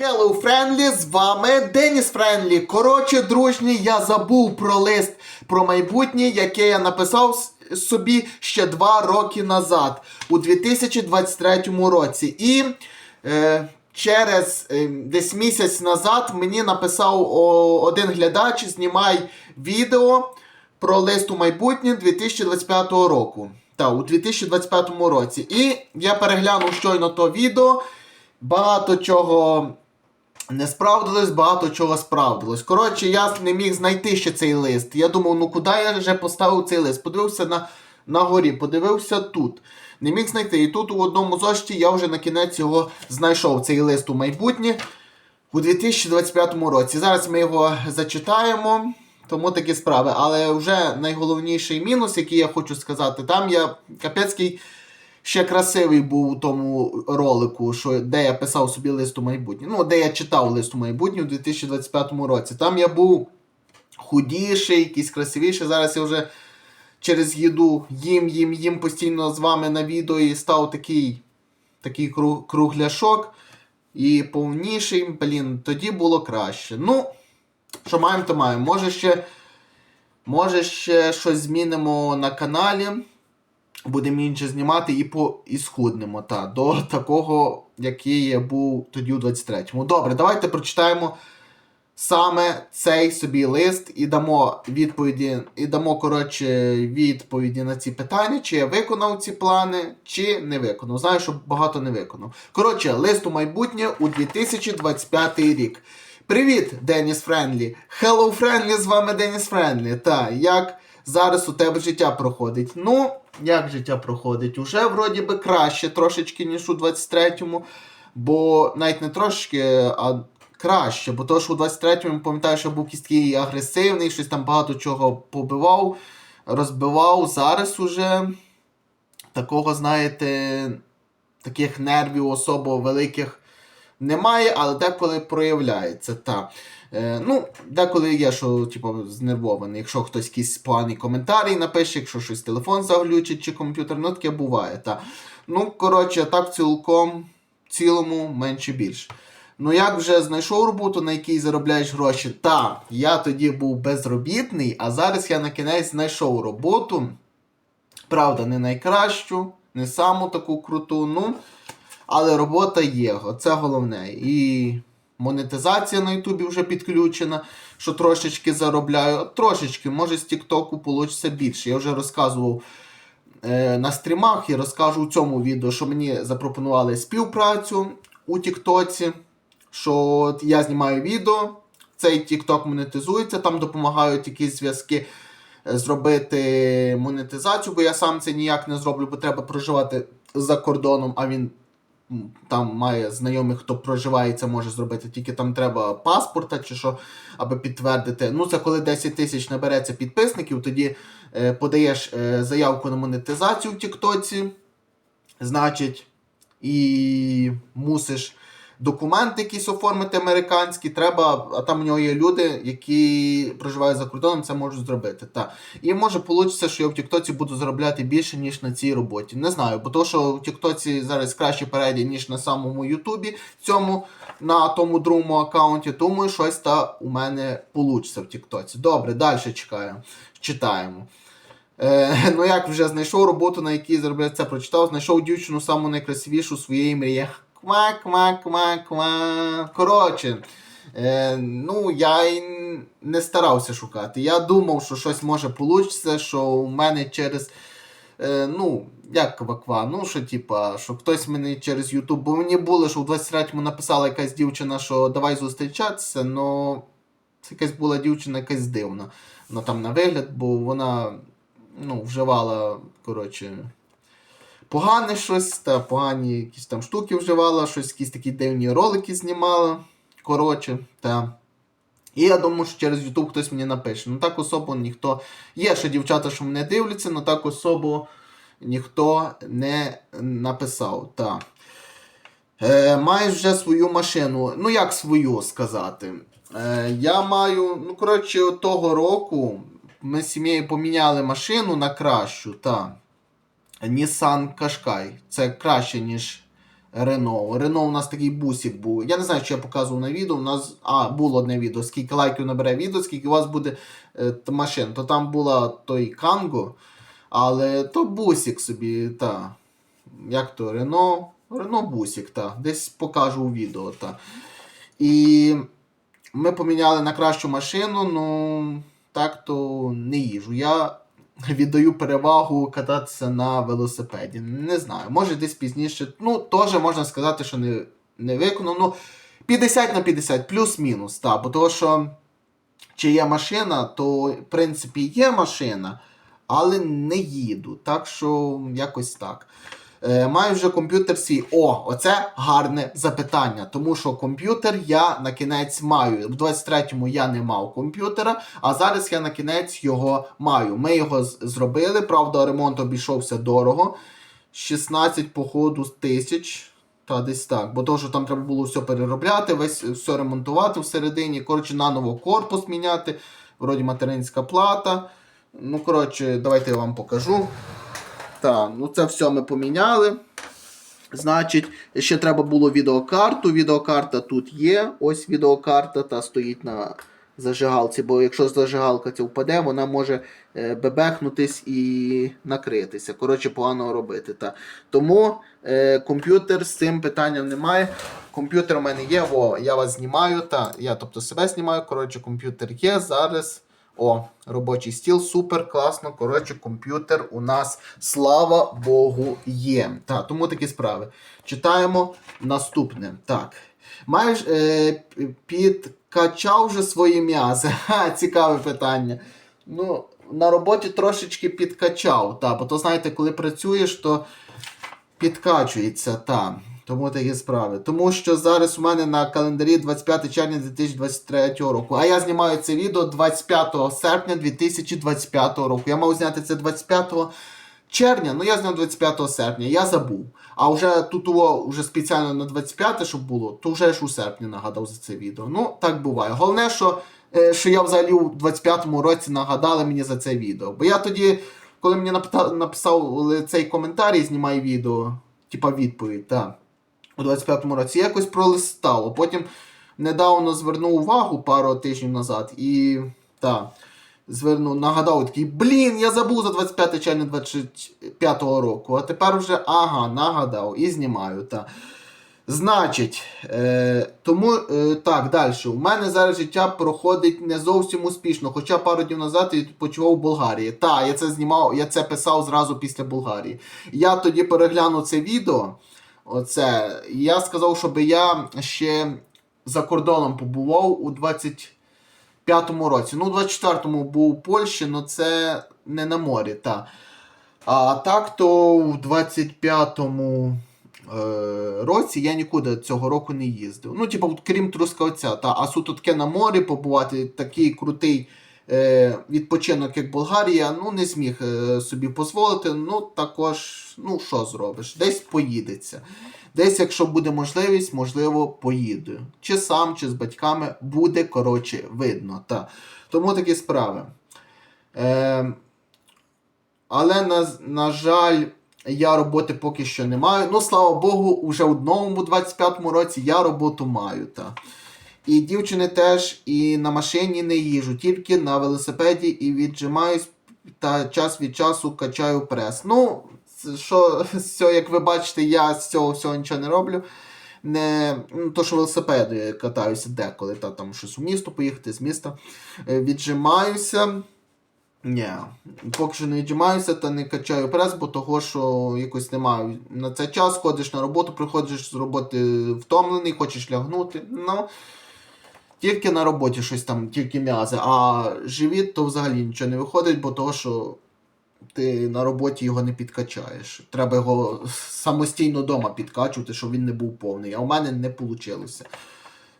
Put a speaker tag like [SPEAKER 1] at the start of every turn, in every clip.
[SPEAKER 1] Hello, Friendly, з вами Деніс Френлі. Коротше, дружні, я забув про лист про майбутнє, яке я написав собі ще два роки назад, у 2023 році. І е, через е, десь місяць назад мені написав о, один глядач: знімай відео про лист у майбутнє 2025 року. Та, у 2025 році. І я переглянув щойно то відео. Багато чого не справдилось, багато чого справдилось. Коротше, я не міг знайти ще цей лист. Я думав, ну куди я вже поставив цей лист? Подивився на, на горі, подивився тут. Не міг знайти. І тут у одному зошиті я вже на кінець його знайшов, цей лист у майбутнє у 2025 році. Зараз ми його зачитаємо. Тому такі справи. Але вже найголовніший мінус, який я хочу сказати, там я капецький ще красивий був у тому ролику, що, де я писав собі лист у майбутнє. Ну, де я читав лист у майбутнє у 2025 році. Там я був худіший, якийсь красивіший. Зараз я вже через їду їм, їм, їм постійно з вами на відео і став такий, такий кру- кругляшок і повніший. Блін, тоді було краще. Ну, що маємо, то маємо. Може ще, може ще щось змінимо на каналі. Будемо інше знімати і по і схуднемо та, до такого, який я був тоді у 23-му. Добре, давайте прочитаємо саме цей собі лист і дамо відповіді, і дамо, коротше, відповіді на ці питання, чи я виконав ці плани, чи не виконав. Знаю, що багато не виконав. Коротше, лист у майбутнє у 2025 рік. Привіт, Деніс Френлі. Hello, Френлі, з вами Деніс Френлі. Та, як зараз у тебе життя проходить? Ну, як життя проходить? Уже вроді би краще трошечки, ніж у 23-му. Бо навіть не трошечки, а краще. Бо то, що у 23-му, пам'ятаю, що був якийсь такий агресивний, щось там багато чого побивав, розбивав. Зараз уже такого, знаєте, таких нервів особо великих немає, але деколи проявляється. Та. Е, ну, деколи є, що типу, знервований. Якщо хтось якийсь поганий коментарій напише, якщо щось телефон заглючить чи комп'ютер, ну таке буває. Та. Ну, коротше, так цілком, цілому менше більше. Ну, як вже знайшов роботу, на якій заробляєш гроші? Та, я тоді був безробітний, а зараз я на кінець знайшов роботу. Правда, не найкращу, не саму таку круту, ну, але робота є, це головне. І монетизація на Ютубі вже підключена, що трошечки заробляю. Трошечки, може з Тіктоку вийде більше. Я вже розказував е, на стрімах і розкажу у цьому відео, що мені запропонували співпрацю у Тіктоці, що я знімаю відео, цей Тікток монетизується, там допомагають якісь зв'язки е, зробити монетизацію, бо я сам це ніяк не зроблю, бо треба проживати за кордоном, а він там має знайомих, хто проживає, це може зробити. Тільки там треба паспорта чи що, аби підтвердити. Ну, це коли 10 тисяч набереться підписників, тоді е, подаєш е, заявку на монетизацію в Тіктоці, значить, і мусиш документи якісь оформити американські, треба, а там у нього є люди, які проживають за кордоном, це можуть зробити. Та. І може вийде, що я в Тіктоці буду заробляти більше, ніж на цій роботі. Не знаю, бо то, що в Тіктоці зараз краще переді, ніж на самому Ютубі, цьому, на тому другому аккаунті, думаю, щось та у мене вийде в Тіктоці. Добре, далі чекаю. читаємо. Е, ну як вже знайшов роботу, на якій заробляти це прочитав, знайшов дівчину саму найкрасивішу своєї мрії. Ква, ква, ква, ква. Коротше, е, ну я й не старався шукати. Я думав, що щось може вийти, що у мене через. Е, ну, як ква-ква, ну що типа, що хтось мене через Ютуб, бо мені було, що у 23-му написала якась дівчина, що давай зустрічатися, но це якась була дівчина якась дивна. Вона там на вигляд, бо вона ну, вживала, коротше, погане щось, та погані якісь там штуки вживала, щось, якісь такі дивні ролики знімала. Коротше, та. І я думаю, що через YouTube хтось мені напише. Ну так особо ніхто. Є ще дівчата, що мене дивляться, але так особо ніхто не написав. Та. Е, маєш вже свою машину. Ну, як свою сказати? Е, я маю, ну, коротше, того року ми з сім'єю поміняли машину на кращу. Та. Nissan Qashqai. Це краще, ніж Рено. Рено у нас такий бусик був. Я не знаю, чи я показував на відео. У нас а, було одне відео. Скільки лайків набере відео, скільки у вас буде е, машин. То там була той Канго, але то бусик собі, та. Як то, Рено? Рено бусик, та. Десь покажу у відео, та. І ми поміняли на кращу машину, ну так то не їжу. Я віддаю перевагу кататися на велосипеді. Не знаю, може десь пізніше. Ну, теж можна сказати, що не, не виконав. Ну, 50 на 50, плюс-мінус, так. Бо того, що чи є машина, то в принципі є машина, але не їду. Так що якось так. Е, маю вже комп'ютер свій. О, оце гарне запитання. Тому що комп'ютер я на кінець маю. В 23-му я не мав комп'ютера, а зараз я на кінець його маю. Ми його зробили. Правда, ремонт обійшовся дорого. 16, походу, тисяч. Та десь так. Бо то, що там треба було все переробляти, весь все ремонтувати всередині. Коротше, наново корпус міняти. Вроді материнська плата. Ну, коротше, давайте я вам покажу. Так, ну це все ми поміняли. Значить, ще треба було відеокарту. Відеокарта тут є. Ось відеокарта та стоїть на зажигалці, бо якщо зажигалка ця впаде, вона може е, бебехнутись і накритися. Коротше, погано робити. Та. Тому е, комп'ютер з цим питанням немає. Комп'ютер у мене є, о, я вас знімаю, та я тобто себе знімаю. Коротше, комп'ютер є зараз. О, робочий стіл, супер, класно. Коротше, комп'ютер у нас, слава Богу, є. Так, тому такі справи. Читаємо наступне. Так. Маєш е, підкачав вже свої м'язи. Ха, цікаве питання. Ну, на роботі трошечки підкачав. Та, бо то знаєте, коли працюєш, то підкачується. Та. Тому такі справи. Тому що зараз у мене на календарі 25 червня 2023 року. А я знімаю це відео 25 серпня 2025 року. Я мав зняти це 25 червня, ну я зняв 25 серпня, я забув. А вже тут вже спеціально на 25, щоб було, то вже ж у серпні нагадав за це відео. Ну, так буває. Головне, що, е, що я взагалі у 25-му році нагадали мені за це відео. Bо я тоді, коли мені напита- написав цей коментарій, знімай відео, типа відповідь, так. У 25-му році я якось пролистав, потім недавно звернув увагу пару тижнів назад і так, звернув, нагадав такий, блін, я забув за 25 червня 25-го року, а тепер вже ага, нагадав і знімаю. Та. Значить, е, тому е, так, далі. У мене зараз життя проходить не зовсім успішно, хоча пару днів назад я відпочивав в Болгарії. Так, я це знімав, я це писав зразу після Болгарії. Я тоді переглянув це відео. Оце. Я сказав, щоб я ще за кордоном побував у 25-му році. Ну, у 24-му був у Польщі, але це не на морі, та. А так то у 25-му е, році я нікуди цього року не їздив. Ну, типу, крім Трускавця, та, а суто таке на морі побувати, такий крутий відпочинок, як Болгарія, ну не зміг е, собі дозволити. Ну, також, ну що зробиш, десь поїдеться. Десь, якщо буде можливість, можливо, поїду. Чи сам, чи з батьками буде, коротше, видно. Та. Тому такі справи. Е, але, на, на жаль, я роботи поки що не маю. Ну, слава Богу, вже у новому 25-му році я роботу маю. Та. І дівчини теж і на машині не їжу, тільки на велосипеді і віджимаюсь та час від часу качаю прес. Ну, що, цього, як ви бачите, я з цього всього нічого не роблю. Не, ну, то, що велосипеди катаюся деколи, та там щось у місто поїхати з міста. Е, Віджимаюся. Ні, поки що не віджимаюся та не качаю прес, бо того, що якось немає на цей час, ходиш на роботу, приходиш з роботи втомлений, хочеш лягнути. Ну, тільки на роботі щось там, тільки м'язи, а живіт то взагалі нічого не виходить, бо того, що ти на роботі його не підкачаєш. Треба його самостійно вдома підкачувати, щоб він не був повний. А у мене не вийшло.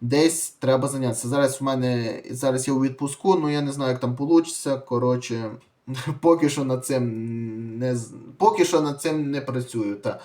[SPEAKER 1] Десь треба зайнятися. Зараз у мене зараз я у відпуску, ну я не знаю, як там вийде. Коротше, поки що над цим не поки що над цим не працюю. Та.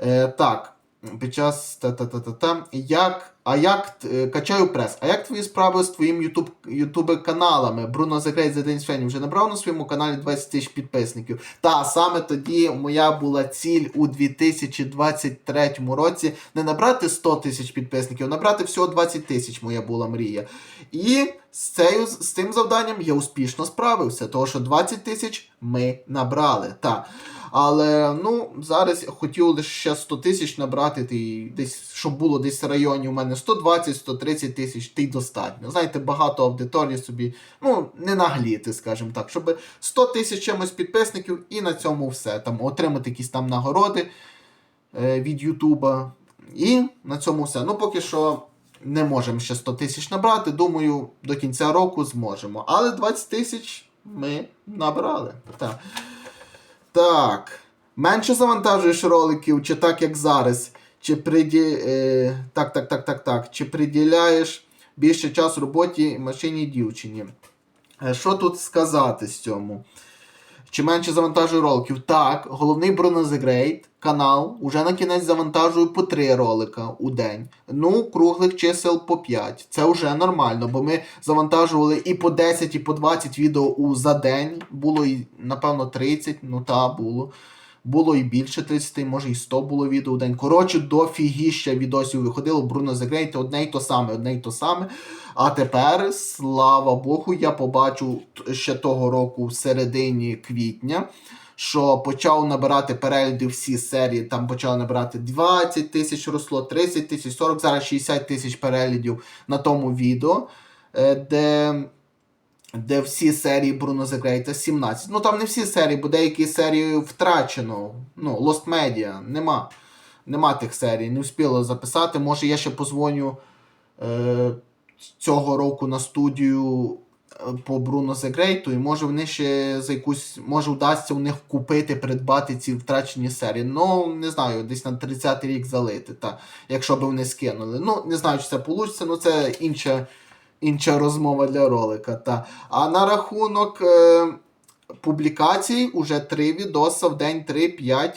[SPEAKER 1] Е, так, під час та-та-та-та-та. Як а як е, качаю прес? А як твої справи з твоїм ютуб, каналами? Бруно Закрейт за день Фені вже набрав на своєму каналі 20 тисяч підписників. Та саме тоді моя була ціль у 2023 році не набрати 100 тисяч підписників, а набрати всього 20 тисяч моя була мрія. І з, цею, з цим завданням я успішно справився, тому що 20 тисяч ми набрали. Та. Але ну, зараз хотів лише ще 100 тисяч набрати, ти, десь, щоб було десь в районі у мене 120-130 тисяч, ти достатньо. Знаєте, багато аудиторії собі, ну, не нагліти, скажімо так, щоб 100 тисяч чимось підписників і на цьому все. Там отримати якісь там нагороди е, від Ютуба. І на цьому все. Ну, поки що не можемо ще 100 тисяч набрати. Думаю, до кінця року зможемо. Але 20 тисяч ми набрали. Так. Так. Менше завантажуєш роликів, чи так, як зараз. Чи приді... е... Так, так, так, так, так. Чи приділяєш більше часу роботі машині дівчині? Е, Що тут сказати з цьому? Чи менше завантажую роликів? Так, головний Бронозегрейд канал уже на кінець завантажую по 3 ролика у день. Ну, круглих чисел по 5. Це вже нормально, бо ми завантажували і по 10, і по 20 відео у за день. Було і, напевно, 30, ну та було. Було і більше 30, може і 100 було відео у день. Коротше, до фігіща відосів виходило Бруно Загрейт, одне й то саме, одне й то саме. А тепер, слава Богу, я побачу ще того року в середині квітня, що почав набирати перегляди всі серії. Там почали набирати 20 тисяч росло, 30 тисяч, 40, зараз 60 тисяч переглядів на тому відео, е, де. Де всі серії Бруно Закрейта 17. Ну там не всі серії, бо деякі серії втрачено. Ну, Lost Media, нема. Нема тих серій, не встигла записати. Може, я ще позвоню е, цього року на студію е, по Бруно Загрейту, і може вони ще за якусь, може вдасться у них купити, придбати ці втрачені серії. Ну, не знаю, десь на 30-й рік залити, та, якщо б вони скинули. Ну, не знаю, чи це вийде, ну це інша, інша розмова для ролика. Та. А на рахунок е, публікацій уже 3 відоси в день 3-5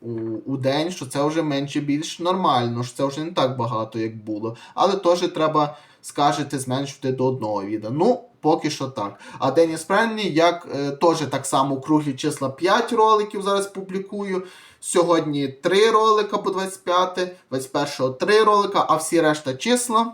[SPEAKER 1] у, у, день, що це вже менше більш нормально, що це вже не так багато, як було. Але теж треба, скажете, зменшити до одного відео. Ну, поки що так. А Деніс Френлі, як е, теж так само круглі числа 5 роликів зараз публікую. Сьогодні 3 ролика по 25, 21-го 3 ролика, а всі решта числа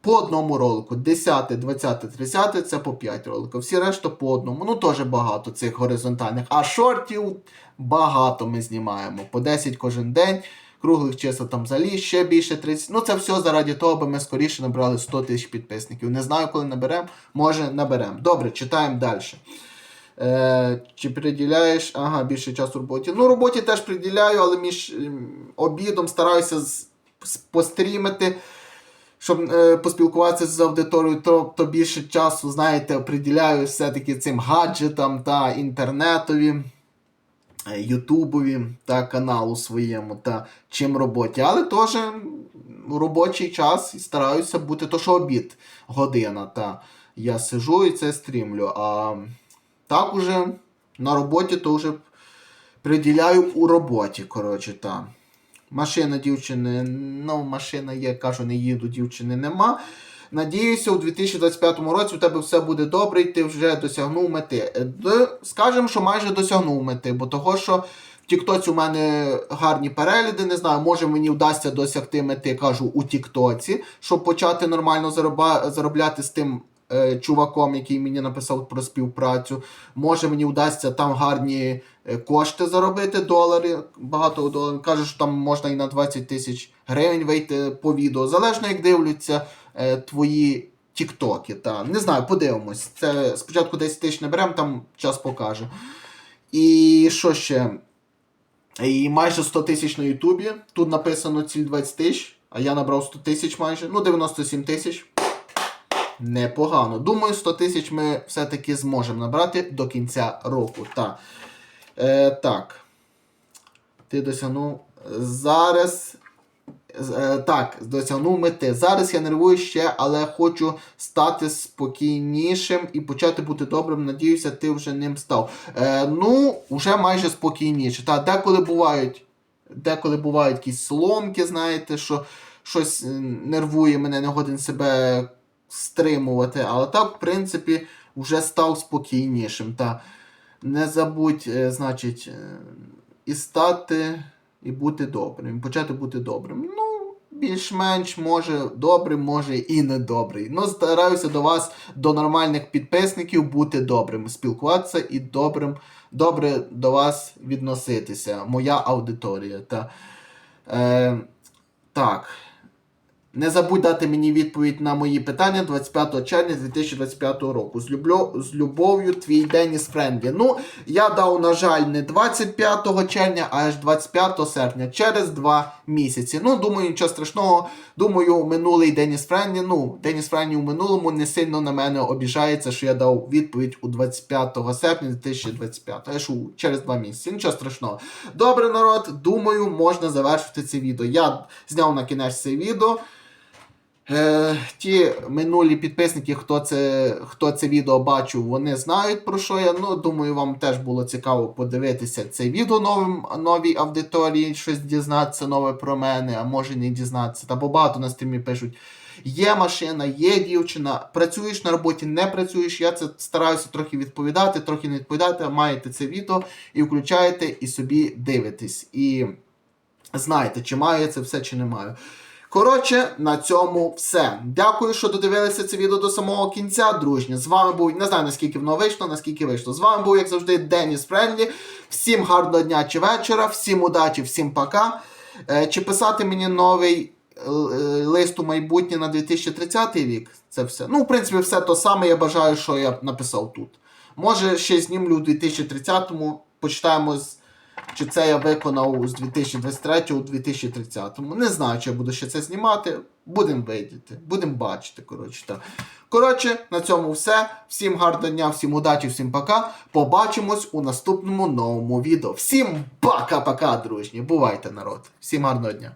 [SPEAKER 1] по одному ролику. 10, 20, 30 це по 5 роликів. Всі решта по одному. Ну, теж багато цих горизонтальних. А шортів багато ми знімаємо. По 10 кожен день. Круглих чисел там взагалі ще більше 30. Ну, це все заради того, аби ми скоріше набрали 100 тисяч підписників. Не знаю, коли наберемо, може наберемо. Добре, читаємо далі. Е, чи приділяєш ага, більше часу роботі? Ну, роботі теж приділяю, але між ем, обідом стараюся з, з- пострімити, щоб е, поспілкуватися з аудиторією, то, то більше часу, знаєте, приділяю все-таки цим гаджетам та інтернетові, е, Ютубові та каналу своєму та чим роботі. Але теж робочий час стараюся бути то, що обід година. Та я сижу і це стрімлю. А так уже на роботі то вже приділяю у роботі. Коротше, та. Машина дівчини, ну, машина є, кажу, не їду, дівчини нема. Надіюся, у 2025 році у тебе все буде добре, і ти вже досягнув мети. Е, Скажемо, що майже досягнув мети, бо того, що в Тіктоці у мене гарні перегляди, не знаю, може мені вдасться досягти мети, кажу, у Тіктоці, щоб почати нормально заробляти з тим чуваком, який мені написав про співпрацю. Може мені вдасться там гарні е, кошти заробити, долари, багато доларів. Каже, що там можна і на 20 тисяч гривень вийти по відео. Залежно як дивляться е, твої тіктоки. Не знаю, подивимось. Це спочатку 10 тисяч наберемо, там час покаже. І що ще? І майже 100 тисяч на Ютубі. Тут написано ціль 20 тисяч, а я набрав 100 тисяч майже. Ну, 97 тисяч. Непогано. Думаю, 100 тисяч ми все-таки зможемо набрати до кінця року. Та. Е, так. Ти досягнув. Зараз. Е, так, досягнув мети. Зараз я нервую ще, але хочу стати спокійнішим і почати бути добрим. Надіюся, ти вже ним став. Е, ну, вже майже спокійніше. Та, деколи бувають. Деколи бувають якісь сломки, знаєте, що щось нервує мене, не годен себе стримувати. Але так, в принципі, вже став спокійнішим. Та не забудь, е, значить, е, і стати, і бути добрим. Почати бути добрим. Ну, більш-менш може добрим, може і не добрий. Ну, стараюся до вас, до нормальних підписників, бути добрим, спілкуватися і добрим, добре до вас відноситися. Моя аудиторія. Та, е, так. Не забудь дати мені відповідь на мої питання 25 червня 2025 року. З, люблю, з любов'ю, твій Деніс Френдлі. Ну, я дав, на жаль, не 25 червня, а аж 25 серпня, через два місяці. Ну, думаю, нічого страшного. Думаю, минулий Деніс Френдлі, ну, Деніс Френдлі у минулому не сильно на мене обіжається, що я дав відповідь у 25 серпня 2025. А ж у- через два місяці. Нічого страшного. Добре, народ, думаю, можна завершити це відео. Я зняв на кінець це відео. Е, ті минулі підписники, хто це, хто це відео бачив, вони знають про що я. Ну, думаю, вам теж було цікаво подивитися це відео новим, новій аудиторії, щось дізнатися нове про мене, а може не дізнатися. Та багато на стрімі пишуть. Є машина, є дівчина, працюєш на роботі, не працюєш. Я це стараюся трохи відповідати, трохи не відповідати. Маєте це відео і включаєте, і собі дивитесь. І знаєте, чи маю я це все, чи не маю. Коротше, на цьому все. Дякую, що додивилися це відео до самого кінця, дружні. З вами був, не знаю наскільки воно вийшло, наскільки вийшло. З вами був, як завжди, Деніс Френлі. Всім гарного дня чи вечора, всім удачі, всім пока. Е, чи писати мені новий е, лист у майбутнє на 2030 рік? Це все. Ну, в принципі, все то саме я бажаю, що я написав тут. Може, ще знімлю у 2030-му, почитаємо з чи це я виконав з 2023 у 2030. Не знаю, чи я буду ще це знімати. Будемо видіти, будемо бачити. Коротше, так. коротше, на цьому все. Всім гарного дня, всім удачі, всім пока. Побачимось у наступному новому відео. Всім пока-пока, дружні. Бувайте, народ. Всім гарного дня.